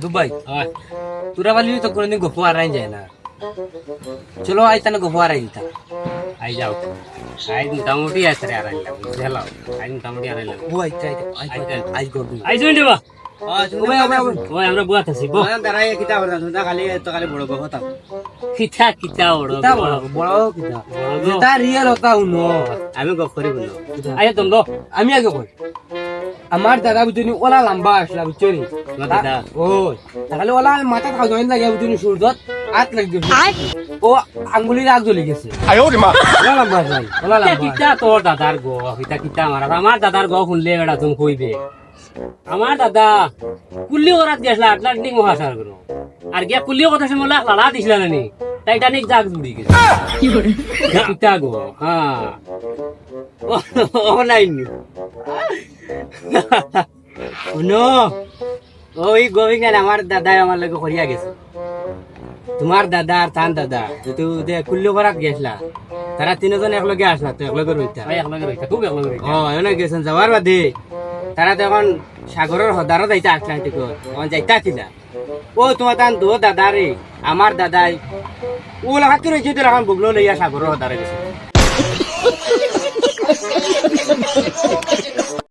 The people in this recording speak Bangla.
দুবাই? তোরা বালি তো কোনোদিন গপু আরাই যায় না। চলো আই তানে গপু আরাই দিতা। আই যাও। আই মোটামুটি আছে রে আর আইলাম বুঝলাম আই মোটামুটি আর আইলাম ও আই তাই আই আই করবি আই জুন দেবা আমরা বুয়া থাকি দাঁড়াই কিতা তোমরা খালি তো খালি বড় বড় হতাম। কিতা কিতা কিতা বড় বড় কিতা? রিয়েল হতা উনো আমি গপ করি বলো। আই তোম দো আমি আগে কই আমার দাদা বুঝনি ওলা লম্বা আসলা বুঝছনি? ওই তাহলে ওলা মাথা খাওয়া জয়েন লাগে বুঝনি সূর্যত হাত লাগি গেছে। ও আঙ্গুলির আগ জ্বলি গেছে। ওলা লম্বা আসলা ওলা লম্বা কিতা তোর দাদার গো কিতা কিতা আমার আমার দাদার গো শুনলে বেড়া তুমি কইবে আমার দাদা কুল্লি ওরাত গেছলা আটলান্টিক মহাসাগরগুলো আর গিয়া কুল্লি কথা শুনে লাখ লাড়া দিছিল নানি টাইটানিক জাগ জুড়ি গেছে। কিতা গো হ্যাঁ নাইনি শুনো ওই আমার দাদাই আমার লগে করিয়া গেছে। তোমার দাদা আর তান দাদা যেহেতু কুল্লু করাত গেছলা তারা তিনজন একলগে আসলা তো একলগে রইতা ভাই একলগে রইতা খুব একলগে রইতা ও এনে গেছেন যাওয়ার বাদে তারা তো এখন সাগরের হদারও যাইতা আটলান্টিক এখন যাইতা ছিলা ও তোমার তান দো দাদা রে আমার দাদাই ও লাগাতে রয়েছে তো এখন বুগলো লইয়া সাগরের হদারে গেছে।